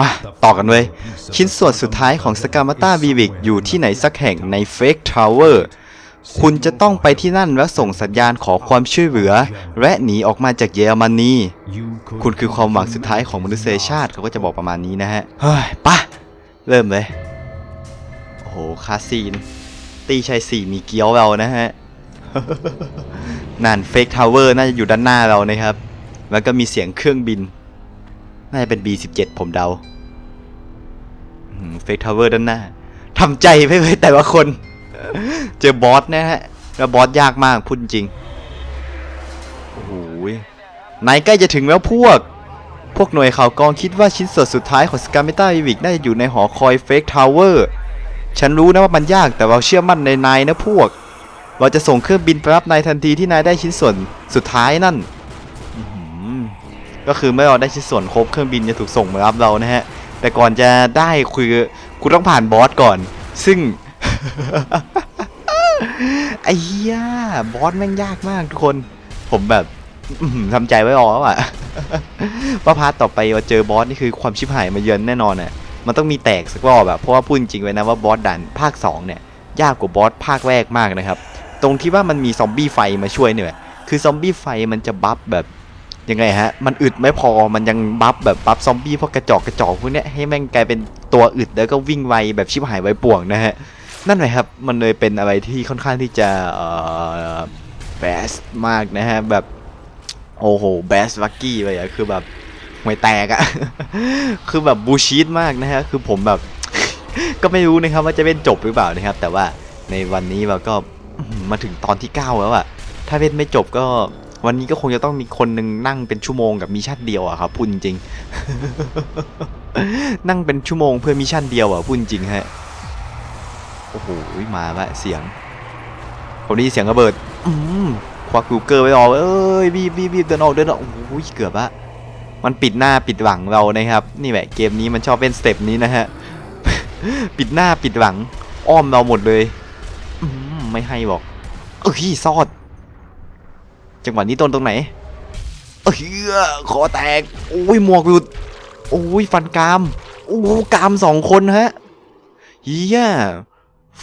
มาต่อกันเลย ชิ้นส่วนสุดท้ายของสกามาตาบีวิกอยู่ที่ไหนสักแห่งในเฟกทาวเวอร์คุณจะต้องไปที่นั่นและส่งสัญญาณขอความช่วยเหลือ และหนีออกมาจากเยอรมนีคุณคือความหวังสุดท้ายของมนุษยชาติเขาก็จะบอกประมาณนี้นะฮะ เฮ้ยปะเริ่มเลย โอ้โหคาซีน ตีชัยสี่มีเกี๊ยวเรานะฮะนั่นเฟกทาวเวอร์น่าจะอยู่ด้านหน้าเรานะครับ แล้วก็มีเสียงเครื่องบิน น่าจะเป็น B17 ผมเดาเฟกทาวเวอร์ด้านหน้าทำใจไปเลยแต่ว่าคน เจอบอสนะฮะ แล้วบอสยากมากพูดจริง โอ้โหนายใกล้จะถึงแล้วพวก พวกหน่วยข่าวกองคิดว่าชิ้นส่วนสุดท้ายของสกาเมต้าวิวิกน่าจะอยู่ในหอคอยเฟกทาวเวอร์ฉันรู้นะว่ามันยากแต่เราเชื่อมั่นในนายนะพวก เราจะส่งเครื่องบินไปรับนายทันทีที่นายได้ชิ้นส่วนสุดท้ายนั่น ก็คือเมื่อเราได้ชิ้นส่วนครบเครื่องบินจะถูกส่งมารับเรานะฮะ แต่ก่อนจะได้คือคุณต้องผ่านบอสก่อน ซึ่ง ไอ้เหี้ยบอสแม่งยากมากทุกคน ผมแบบทำใจไว้รอแล้วอะว่าพาร์ทต่อไปเราเจอบอสนี่คือความชิบหายมาเยือนแน่นอนอะมันต้องมีแตกสักรอบแบบเพราะว่าพูดจริงไว้นะว่าบอสด่านภาค 2 เนี่ย ยากกว่าบอสภาคแรกมากนะครับ ตรงที่ว่ามันมีซอมบี้ไฟมาช่วยเนี่ย คือซอมบี้ไฟมันจะบัฟแบบ ยังไงฮะ มันอึดไม่พอมันยังบัฟแบบบัฟซอมบี้พวกกระจอกกระจอกพวกเนี้ยให้แม่งกลายเป็นตัวอึดแล้วก็วิ่งไวแบบชิบหายไวป่วงนะฮะ นั่นแหละครับ มันเลยเป็นอะไรที่ค่อนข้างที่จะเอ่อแบสมากนะฮะ แบบ โอ้โหแบสลักกี้เลยอะคือแบบห่วยแตกอะคือแบบบูชีตมากนะฮะ คือผมแบบ ก็ไม่รู้นะครับว่าจะเป็นจบหรือเปล่านะครับ แต่ว่าในวันนี้เราก็มาถึงตอนที่ 9 แล้วอะถ้าเป็นไม่จบก็ วันนี้ก็คงจะต้องมีคนหนึ่งนั่งเป็นชั่วโมงกับมิชชั่นเดียวอะครับพูดจริง นั่งเป็นชั่วโมงเพื่อมิชชั่นเดียวอะพูดจริงฮะโอ้โหมาละเสียงผมได้ยินเสียงระเบิด อืมควักกูเกอร์ไว้รอเอ้ยบีบบีบเดินออกเดินออกโอ้โหเกือบละมันปิดหน้าปิดหลังเรานะครับ นี่แหละเกมนี้มันชอบเป็นสเต็ปนี้นะฮะปิดหน้าปิดหลัง อ้อมเราหมดเลยอืมไม่ให้บอกเอ้ยซอด จังหวะนี้ต้นตรงไหนเอ้ยคอแตกโอ้ยหมวกหลุดโอ้ยฟันกรามโอ้กรามสองคนฮะเฮีย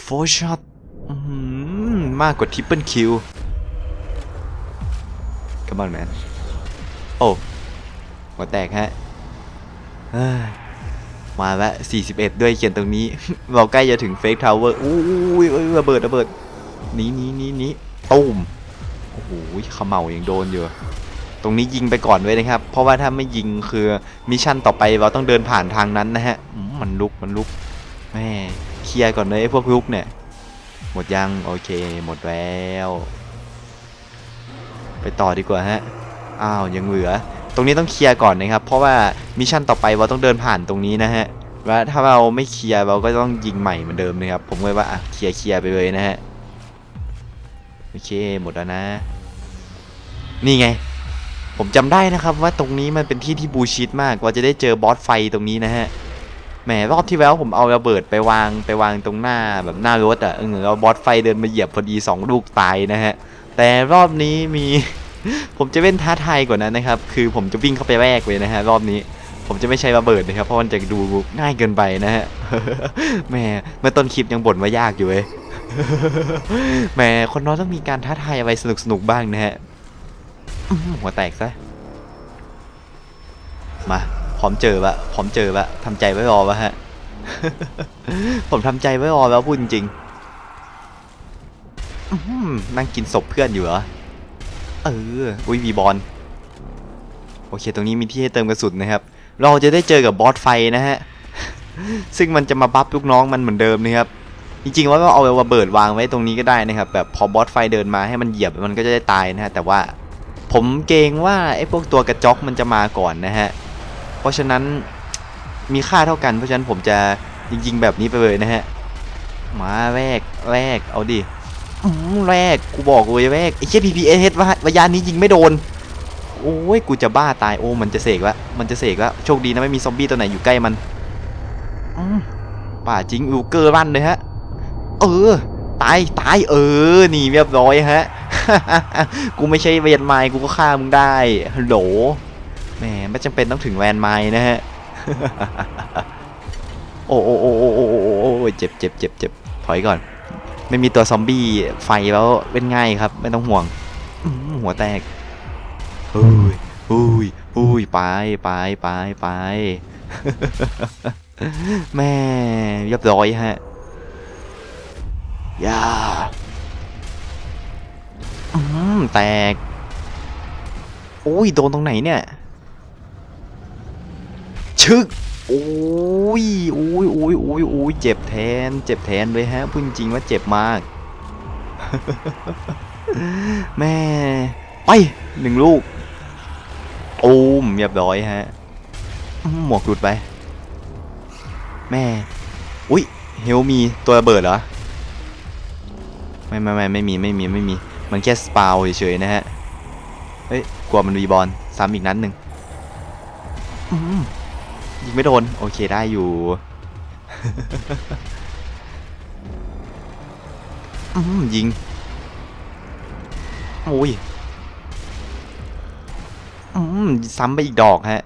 โฟช็อตมากกว่าทริปเปิลคิว Come on man โอ้หัวแตกฮะเฮ้ยมาแล้ว41 ด้วยเขียนตรงนี้ เราใกล้จะถึงเฟกทาวเวอร์อู้ยเอ้ยระเบิดระเบิดหนี้นี้นี้นี้ตุ้ม โอ้โหเขมเหายังโดนอยู่ ตรงนี้ยิงไปก่อนไว้นะครับ เพราะว่าถ้าไม่ยิงคือมิชชั่นต่อไปเราต้องเดินผ่านทางนั้นนะฮะมมันลุกมันลุกแม่เคลียร์ก่อนเลยไอ้พวกลุกเนี่ย หมดยังโอเค หมดแล้ว ไปต่อดีกว่าฮะอ้าวยังเหลือ ตรงนี้ต้องเคลียร์ก่อนนะครับ เพราะว่ามิชชั่นต่อไปเราต้องเดินผ่านตรงนี้นะฮะและถ้าเราไม่เคลียร์เราก็ต้องยิงใหม่เหมือนเดิมนะครับ ผมเลยว่าอะเคลียร์เคลียร์ไปเลยนะฮะ โอเคหมดแล้วนะ นี่ไง ผมจำได้นะครับว่าตรงนี้มันเป็นที่ที่บูชิดมากว่าจะได้เจอบอสไฟตรงนี้นะฮะแหมรอบที่แล้วผมเอาระเบิดไปวางไปวางตรงหน้าแบบหน้ารถอะเออแล้วบอสไฟเดินมาเหยียบพอดีสองลูกตายนะฮะแต่รอบนี้มี ผมจะเล่นท้าทายกว่านั้นนะครับ คือผมจะวิ่งเข้าไปแรกเลยนะฮะรอบนี้ผมจะไม่ใช้ระเบิดนะครับเพราะมันจะดูง่ายเกินไปนะฮะแหมเมื่อต้นคลิปยังบ่นว่ายากอยู่เว้ย แหมคนน้อยต้องมีการท้าทายอะไรสนุกๆบ้างนะฮะหัวแตกซะ มา พร้อมเจอวะพร้อมเจอวะทำใจไว้รอวะฮะ ผมทำใจไว้รอแล้วพูดจริงๆนั่งกินศพเพื่อนอยู่เหรอ เออ อุ้ยมีบอล โอเค ตรงนี้มีที่ให้เติมกระสุนนะครับ เราจะได้เจอกับบอสไฟนะฮะ ซึ่งมันจะมาบัฟลูกน้องมันเหมือนเดิมนะครับ จริงๆว่าก็เอาระเบิดวางไว้ตรงนี้ก็ได้นะครับแบบพอบอสไฟเดินมาให้มันเหยียบมันก็จะได้ตายนะฮะแต่ว่าผมเกรงว่าไอ้พวกตัวกระจอกมันจะมาก่อนนะฮะเพราะฉะนั้นมีค่าเท่ากันเพราะฉะนั้นผมจะยิงๆแบบนี้ไปเลยนะฮะมาแรกแรกเอาดิแรกกูบอกเลยแรกไอ้เชี่ย PPS วะวะยานนี้ยิงไม่โดนโอ้ยกูจะบ้าตายโอ้มันจะเสกละมันจะเสกละโชคดีนะไม่มีซอมบี้ตัวไหนอยู่ใกล้มันป่าจริงอูเกอร์รันเลยฮะ เออ ตาย ตาย เออ นี่เรียบร้อยฮะ กูไม่ใช่เวนไม้กูก็ฆ่ามึงได้ฮัลโหลแหมไม่จำเป็นต้องถึงแวนไม้นะฮะ โอ้โอ้โอ้โอ้โอ้โอเจ็บเจ็บเจ็บเจ็บถอยก่อน ไม่มีตัวซอมบี้ไฟแล้วเป็นง่ายครับ ไม่ต้องห่วง หัวแตกเฮ้ยอุ้ยอุ้ยไปไปไปไปแม่เรียบร้อยฮะ ย่าอืมแตกอุ้ย โดนตรงไหนเนี่ย ชึก โอ้ยโอ้ยโอ้ยโอ้ยโอ้ยเจ็บแทน เจ็บแทนเลยฮะพูดจริงว่าเจ็บมาก แม่ ไปหนึ่งลูกโอ้มเรียบร้อยฮะ หมวกหลุดไป แม่ อุ้ย เฮลมีตัวระเบิดเหรอ ไม่ไม่ไม่ไม่มีไม่มีไม่มี มันแค่สปาวเฉยๆนะฮะ เฮ้ย กลัวมันรีบอลซ้ำอีกนัดหนึ่งยิงไม่โดน โอเคได้อยู่ยิงโอ้ยซ้ำไปอีกดอกฮะ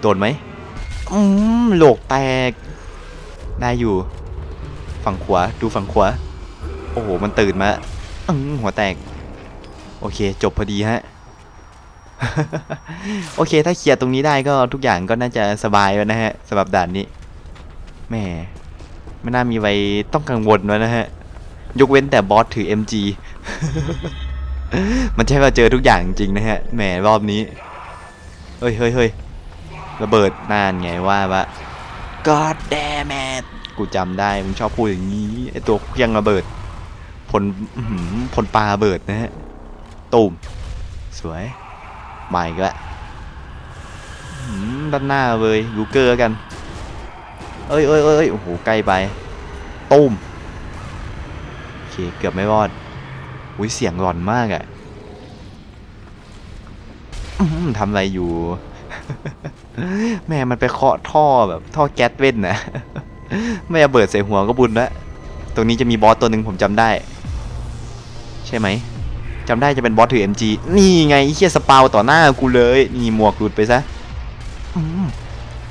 โดนไหมอืมโหลกแตก ได้อยู่ ฝั่งขวาดูฝั่งขวาโอ้โหมันตื่นมาอืมหัวแตก โอเค จบพอดีฮะ โอเค ถ้าเคลียร์ตรงนี้ได้ก็ทุกอย่างก็น่าจะสบายแล้วนะฮะสำหรับด่านนี้แม่ไม่น่ามีไว้ต้องกังวลแล้วนะฮะ ยกเว้นแต่บอสถือ MG มันใช่ว่าเจอทุกอย่างจริงนะฮะแหมรอบนี้เฮ้ยเฮ้ยเฮ้ยระเบิดนานไงว่าปะ God damn it กูจำได้มึงชอบพูดอย่างนี้ไอตัวเครื่องระเบิดผลผลปลาระเบิดนะฮะตูมสวยมาอีกแล้วอื้อหือด้านหน้าเลยลูเกอร์กัน เอ้ยเอ้ยเอ้ยโอ้โหใกล้ไปตูมโอเคเกือบไม่รอดอุ้ยเสียงหลอนมากอะ่ะทำอะไรอยู่ แม่มันไปเคาะท่อแบบท่อแก๊สเว้นนะ ไม่เอาเบิดใส่หัวก็บุญละตรงนี้จะมีบอสตัวหนึ่งผมจำได้ ใช่ไหมจำได้จะเป็นบอสถือ MG นี่ไงเฮียสปาวต่อหน้ากูเลยนี่หมวกหลุดไปซะอืม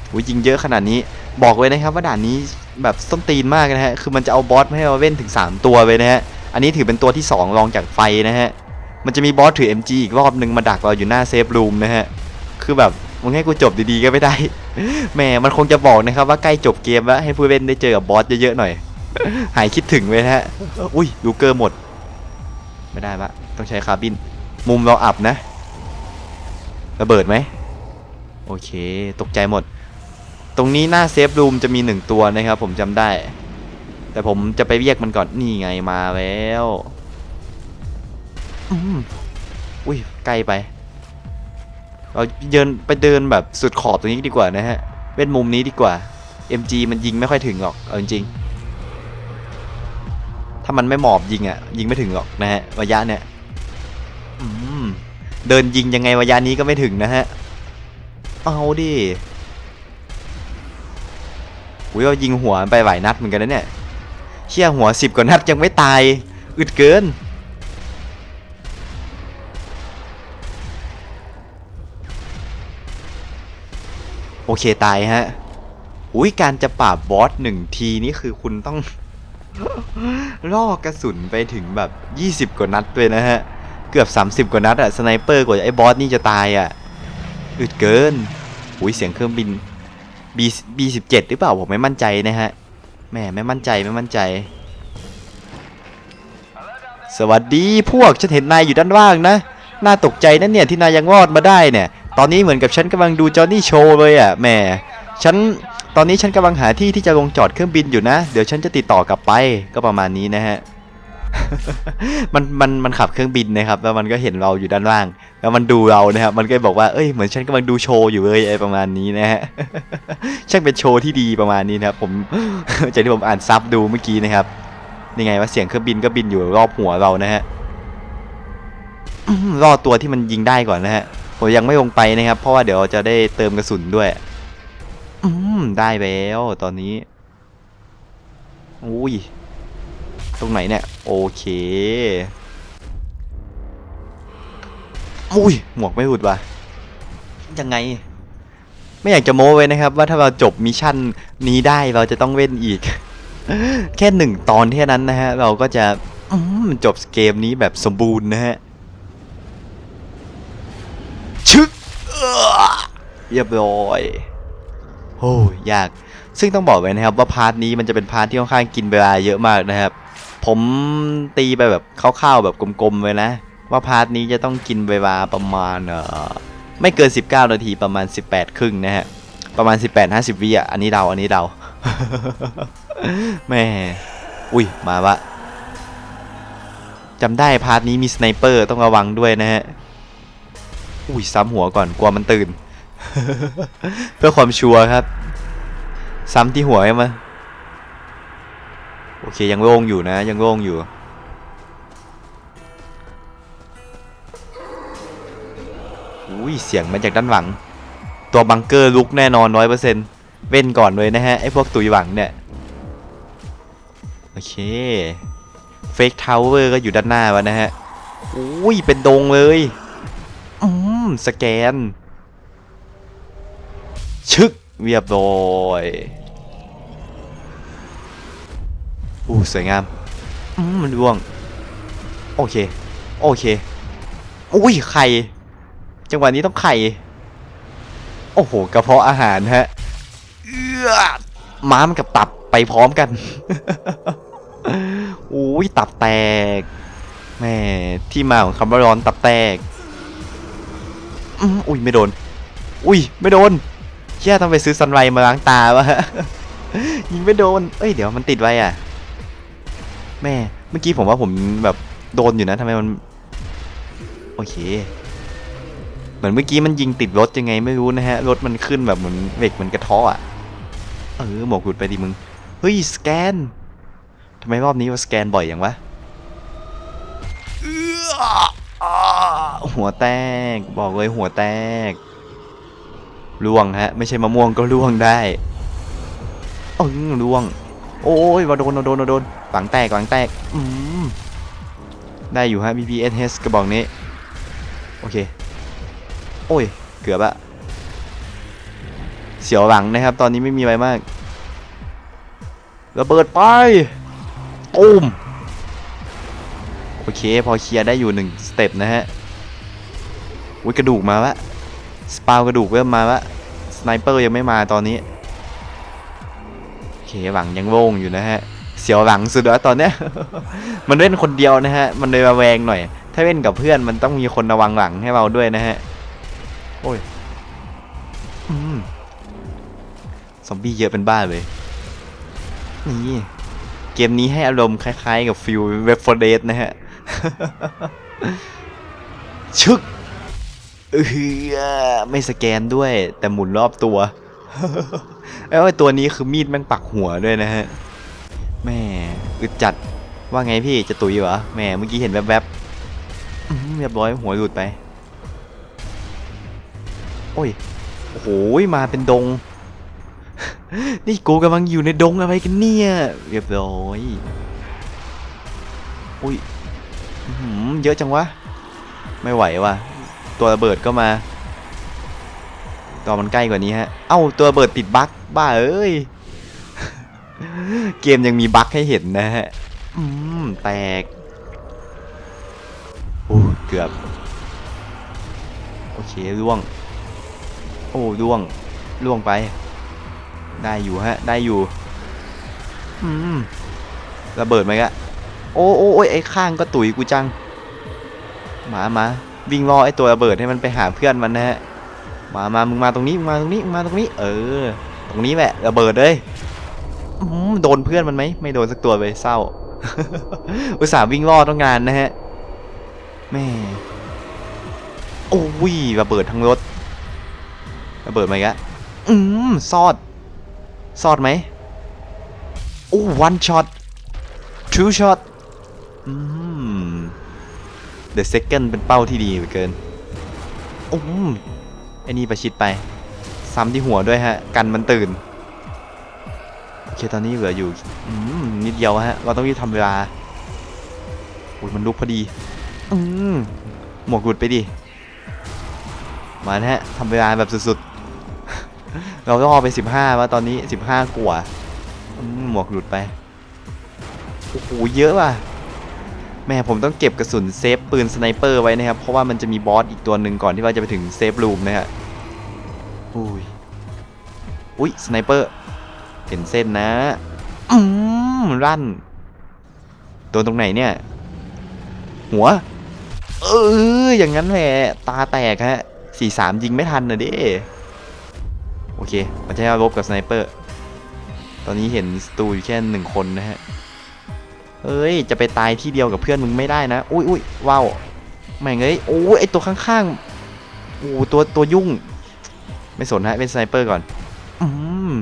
โอ้ยยิงเยอะขนาดนี้ บอกเลยนะครับว่าด่านนี้แบบส้นตีนมากนะฮะ คือมันจะเอาบอสมาให้เราเว้นถึง 3 ตัวไปนะฮะ อันนี้ถือเป็นตัวที่ 2 รองจากไฟนะฮะ มันจะมีบอสถือ MG อีกรอบหนึ่งมาดักเราอยู่หน้าเซฟรูมนะฮะ คือแบบมึงให้กูจบดีๆก็ไม่ได้ แหมมันคงจะบอกนะครับว่าใกล้จบเกมแล้วให้ผู้เล่นได้เจอกับบอสเยอะๆหน่อย หายคิดถึงไว้นะฮะ อุ้ยลูเกอร์หมด ไม่ได้ปะต้องใช้คาร์บิน มุมเราอับนะ ระเบิดไหม โอเค ตกใจหมด ตรงนี้หน้าเซฟรูมจะมีหนึ่งตัวนะครับผมจำได้ แต่ผมจะไปเรียกมันก่อน นี่ไงมาแล้วอุ้ยใกล้ไป เราเดินไปเดินแบบสุดขอบตรงนี้ดีกว่านะฮะเว้นมุมนี้ดีกว่า MG มันยิงไม่ค่อยถึงหรอกเอาจริงๆถ้ามันไม่หมอบยิงอะ่ะยิงไม่ถึงหรอกนะฮะระยะเนี่ยอืมเดินยิงยังไงระยะนี้ก็ไม่ถึงนะฮะเอาดิอุ้ยเรายิงหัวไปหลายนัดเหมือนกันนะเนี่ยเชี่ยหัวสิบกว่านัดยังไม่ตายอึดเกิน โอเคตายฮะอุ้ยการจะปราบบอสหนึ่งทีนี่คือคุณต้องล่อกระสุนไปถึงแบบ 20 กว่านัดเลยนะฮะ เกือบ 30 กว่านัดอะสไนเปอร์กว่าไอ้บอสนี่จะตายอะอึดเกินอุ้ยเสียงเครื่องบิน B B17 หรือเปล่าผมไม่มั่นใจนะฮะแหม่ไม่มั่นใจไม่มั่นใจ สวัสดีพวกฉันเห็นนายอยู่ด้านล่างนะ น่าตกใจนะเนี่ยที่นายยังรอดมาได้เนี่ย ตอนนี้เหมือนกับฉันกำลังดูจอห์นนี่โชว์เลยอะแหม่ฉันตอนนี้ฉันกำลังหาที่ที่จะลงจอดเครื่องบินอยู่นะ เดี๋ยวฉันจะติดต่อกลับไปก็ประมาณนี้นะฮะมันมันมันขับเครื่องบินนะครับแล้วมันก็เห็นเราอยู่ด้านล่าง แล้วมันดูเรานะครับมันก็บอกว่าเอ้ยเหมือนฉันกำลังดูโชว์อยู่เลยไอ้ประมาณนี้นะฮะช่างเป็นโชว์ที่ดีประมาณนี้นะครับ ผมจากที่ผมอ่านซับดูเมื่อกี้นะครับนี่ไงว่าเสียงเครื่องบินก็บินอยู่รอบหัวเรานะฮะรอตัวที่มันยิงได้ก่อนนะฮะ ผมยังไม่ลงไปนะครับ เพราะว่าเดี๋ยวจะได้เติมกระสุนด้วย อืมได้แล้วตอนนี้อุ้ยตรงไหนเนี่ย โอเคอุ้ยหมวกไม่หลุดว่ะยังไง ไม่อยากจะโม้ไว้นะครับ ว่าถ้าเราจบมิชชั่นนี้ได้เราจะต้องเว้นอีก แค่หนึ่งตอนแค่านั้นนะฮะ เราก็จะจบเกมนี้แบบสมบูรณ์นะฮะ ชึกเอื้อเรียบร้อยโอ้ยาก ซึ่งต้องบอกไว้นะครับว่าพาร์ทนี้มันจะเป็นพาร์ทที่ค่อนข้างกินเวลาเยอะมากนะครับ ผมตีไปแบบคร่าวๆแบบกลมๆไว้นะ ว่าพาร์ทนี้จะต้องกินเวลาประมาณเออไม่เกิน 19 นาทีประมาณ 18 ครึ่งนะฮะ ประมาณ 18 50วิอะ อันนี้เดา อันนี้เดา แม่ อุ้ย มาวะจำได้พาร์ทนี้มีสไนเปอร์ต้องระวังด้วยนะฮะ อุ้ยซ้ำหัวก่อนกลัวมันตื่น เพื่อความชัวร์ครับ ซ้ำที่หัวใช่ไหมโอเคยังโล่งอยู่นะ ยังโล่งอยู่ อุ้ยเสียงมาจากด้านหลัง ตัวบังเกอร์ลุกแน่นอนร้อยเปอร์เซ็นต์เว้นก่อนเลยนะฮะ ไอพวกตุยหวังเนี่ย โอเคเฟกทาวเวอร์ก็อยู่ด้านหน้าวะนะฮะ อุ้ยเป็นดงเลย อืมสแกน ชึกเรียบร้อยอู้สวยงามอืมมันร่วง โอเค โอเค อุ้ยไข่ จังหวะนี้ต้องไข่ โอ้โห กระเพาะอาหารฮะ เอื้อม้ามนกับตับไปพร้อมกันอุ้ยตับแตกแม่ที่มาของคำว่าร้อนตับแตก อุ้ยไม่โดน อุ้ยไม่โดนเชี่ยต้องไปซื้อซันไรมาล้างตาวะยิงไม่โดน เอ้ยเดี๋ยวมันติดไว้อะ แม่ เมื่อกี้ผมว่าผมแบบโดนอยู่นะทำไมมัน โอเค เหมือนเมื่อกี้มันยิงติดรถยังไงไม่รู้นะฮะ รถมันขึ้นแบบเหมือนเบรกมันกระท้ออะ เออหมวกหลุดไปดิมึง เฮ้ยสแกนทำไมรอบนี้ว่าสแกนบ่อยอย่างวะ หัวแตก บอกเลยหัวแตกล่วงฮะ ไม่ใช่มะม่วงก็ล่วงได้เออล่วง โอ้ยว่าโดนว่าโดนว่าโดนหลังแตกหลังแตก อืม ได้อยู่ฮะ BPSH กระบอกนี้ โอเค โอ้ย เกือบอะเสียวหลังนะครับ ตอนนี้ไม่มีอะไรมากระเบิดไปตูมโอเค พอเคลียร์ได้อยู่หนึ่งสเต็ปนะฮะ อุ้ยกระดูกมาวะสปาวกระดูกเริ่มมาวะสไนเปอร์ยังไม่มาตอนนี้โอเคหลังยังโล่งอยู่นะฮะเสียวหลังสุดแล้วตอนเนี้ย มันเล่นคนเดียวนะฮะ มันเลยระแวงหน่อย ถ้าเล่นกับเพื่อนมันต้องมีคนระวังหลังให้เราด้วยนะฮะ โอ้ยอืมซอมบี้เยอะเป็นบ้าเลย นี่ เกมนี้ให้อารมณ์คล้ายๆ กับฟิลเวฟฟอร์เดสนะฮะ ชึก ไม่สแกนด้วย แต่หมุนรอบตัวแล้วไอตัวนี้คือมีดแม่งปักหัวด้วยนะฮะแม่อึดจัดว่าไงพี่จะตุยเหรอแม่เมื่อกี้เห็นแวบๆเรียบร้อยหัวหลุดไป โอ้ยโอ้โหมาเป็นดง นี่กูกำลังอยู่ในดงอะไรกันเนี่ยเรียบร้อยอุ้ยเยอะจังวะ ไม่ไหวว่ะ ตัวระเบิดก็มาตัวมันใกล้กว่านี้ฮะ เอ้าตัวระเบิดติดบั๊กบ้าเอ้ย เกมยังมีบั๊กให้เห็นนะฮะ อืม แตกโอ้เกือบ โอเคล่วง โอ้ล่วงล่วงไป ได้อยู่ฮะ ได้อยู่อืมระเบิดไหมกะโอ้โอ้โอ้ยไอ้ข้างก็ตุ๋ยกูจัง มามา วิ่งรอไอ้ตัวระเบิดให้มันไปหาเพื่อนมันนะฮะมามามึงมาตรงนี้มึงมาตรงนี้มึงมาตรงนี้ เออ ตรงนี้แหละระเบิดเลยโดนเพื่อนมันไหมไม่โดนสักตัวเลยเศร้า อุตส่าห์วิ่งรอดต้องงานนะฮะแม่โอ้ยระเบิดทั้งรถระเบิดไหมกะอืมซอดซอดไหมโอ้วันช็อต two shot อืม the second เป็นเป้าที่ดีเหลือเกินโอ้มไอ้นี่ประชิดไป ซ้ำที่หัวด้วยฮะ กันมันตื่น โอเคตอนนี้เหลืออยู่อืมนิดเดียวฮะ เราต้องรีบทำเวลาโอ้ยมันลุกพอดีอืมหมวกหลุดไปดิ มาฮะทำเวลาแบบสุดๆ เราต้องเอาไปสิบห้าว่าตอนนี้สิบห้ากว่าหมวกหลุดไป โอ้โห เยอะว่ะ แม่ผมต้องเก็บกระสุนเซฟปืนสไนเปอร์ไว้นะครับ เพราะว่ามันจะมีบอสอีกตัวหนึ่งก่อนที่ว่าจะไปถึงเซฟรูมนะฮะอุ้ยอุ้ยสไนเปอร์เห็นเส้นนะอืมรั่นโดนตรงไหนเนี่ย หัว เอออย่างนั้นแหละตาแตกฮะสี่สามยิงไม่ทันนะเด้โอเคมันจะให้รบกับสไนเปอร์ตอนนี้เห็นสตูอยู่แค่หนึ่งคนนะฮะ เอ้ย จะไปตายที่เดียวกับเพื่อนมึงไม่ได้นะ อุ้ยอุ้ยว้าวแม่งเอ้ยโอ้ยไอตัวข้างๆโอ้ตัวตัวยุ่ง ไม่สนฮะเป็นสไนเปอร์ก่อน อืม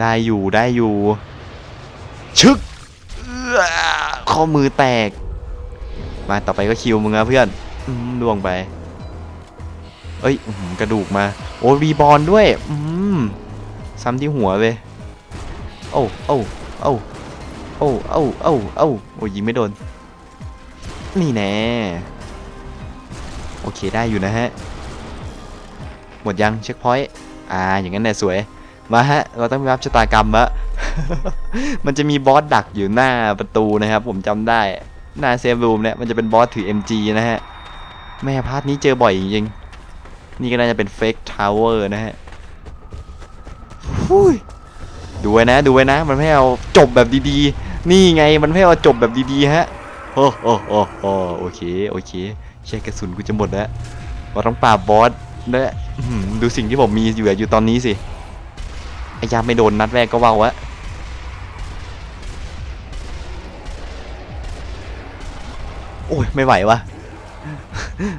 ได้อยู่ได้อยู่ ชึกเข้อมือแตก มาต่อไปก็คิวมึงอะเพื่อนอืมล่วงไป เอ้ยกระดูกมา โอ้รีบอลด้วย อืม ซ้ำที่หัวเลย โอ้โอ้โอ้ โอ้โอ้โอ้โอ้าโอ้ยิงไม่โดน นี่แน่โอเคได้อยู่นะฮะ หมดยังเช็คพอยต์อ่าอย่างนั้นแหละสวย มาฮะ เราต้องรับชะตากรรมละมันจะมีบอสดักอยู่หน้าประตูนะครับ ผมจำได้ หน้าเซฟรูมเนี่ยมันจะเป็นบอสถือ MG นะฮะ แม่พาร์ทนี้เจอบ่อยจริงๆ นี่ก็น่าจะเป็นเฟกทาวเวอร์นะฮะหุยดูไว้นะ ดูไว้นะ มันไม่ให้เอาจบแบบดีๆ นี่ไงมันไม่เอาจบแบบดีๆฮะโอ้โอ้โอ้โอ้โอเคโอเคใช่กระสุนกูจะหมดแล้วเราต้องปราบบอสและอื้อหือดูสิ่งที่ผมมีอยู่อยู่ตอนนี้สิไอ้ยาไม่โดนนัดแรกก็ว่าวะโอ้ยไม่ไหววะ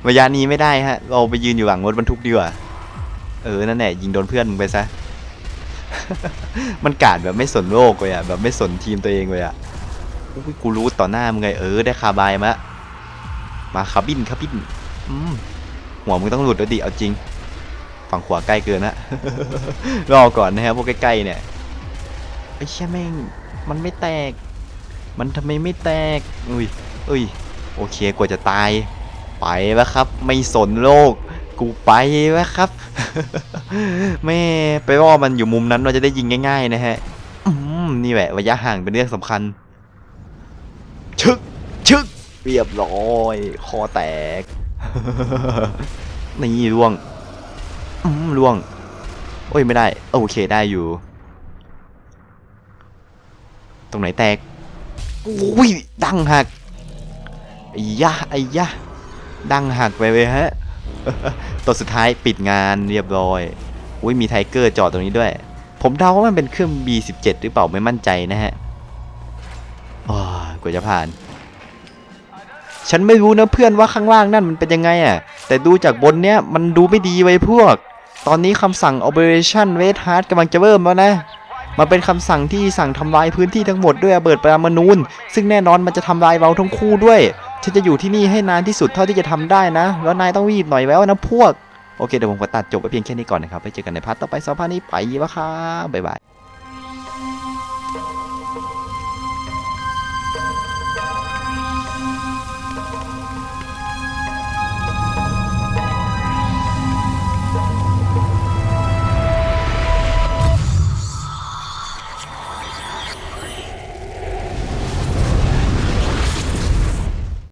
ระยะนี้ไม่ได้ฮะ เราไปยืนอยู่หลังรถบรรทุกดีกว่า เออ นั่นแหละยิงโดนเพื่อนมึงไปซะ มันกาดแบบไม่สนโลกเลยอะแบบไม่สนทีมตัวเองเลยอะกูรู้ต่อหน้ามึงไงเออได้คาบายมาละมาคาบินคาบินอืมหัวมึงต้องหลุดแล้วดิเอาจริง ฝั่งขวาใกล้เกินนะรอก่อนนะครับพวกใกล้ๆเนี่ยไอ้เชี่ยแม่งมันไม่แตก มันทำไมไม่แตกอุ้ยอุ้ยโอเคกว่าจะตาย ไปแล้วครับ ไม่สนโลก กูไปแล้วครับ แม่ไปว่ามันอยู่มุมนั้นเราจะได้ยิงง่าย ๆ นะฮะนี่แหละระยะห่างเป็นเรื่องสำคัญ ชึก ชึกเรียบร้อย คอแตก นี่ล่วงอืมล่วง โอ้ยไม่ได้ โอเคได้อยู่ ตรงไหนแตกอุ้ยดังหักไอ้ยะไอ้ยะดังหักไปเลยฮะ ตัวสุดท้ายปิดงานเรียบร้อยอุ้ยมีไทเกอร์จอดตรงนี้ด้วย ผมเดาว่ามันเป็นเครื่อง B17 หรือเปล่าไม่มั่นใจนะฮะอ้ากว่าจะผ่าน ฉันไม่รู้นะเพื่อนว่าข้างล่างนั่นมันเป็นยังไงอะ แต่ดูจากบนเนี้ยมันดูไม่ดีไว้พวก ตอนนี้คำสั่ง Operation Red Heart กำลังจะเริ่มแล้วนะมันเป็นคำสั่งที่สั่งทำลายพื้นที่ทั้งหมดด้วยระเบิดปรมาณูซึ่งแน่นอนมันจะทำลายเราทั้งคู่ด้วย ฉันจะอยู่ที่นี่ให้นานที่สุดเท่าที่จะทำได้นะ แล้วนายต้องรีบหน่อยแล้วนะพวก โอเคเดี๋ยวผมขอตัดจบไปเพียงแค่นี้ก่อนนะครับ ไปเจอกันในพาร์ทต่อไปสำหรับพาร์ทนี้ไปวะครับบ๊ายบาย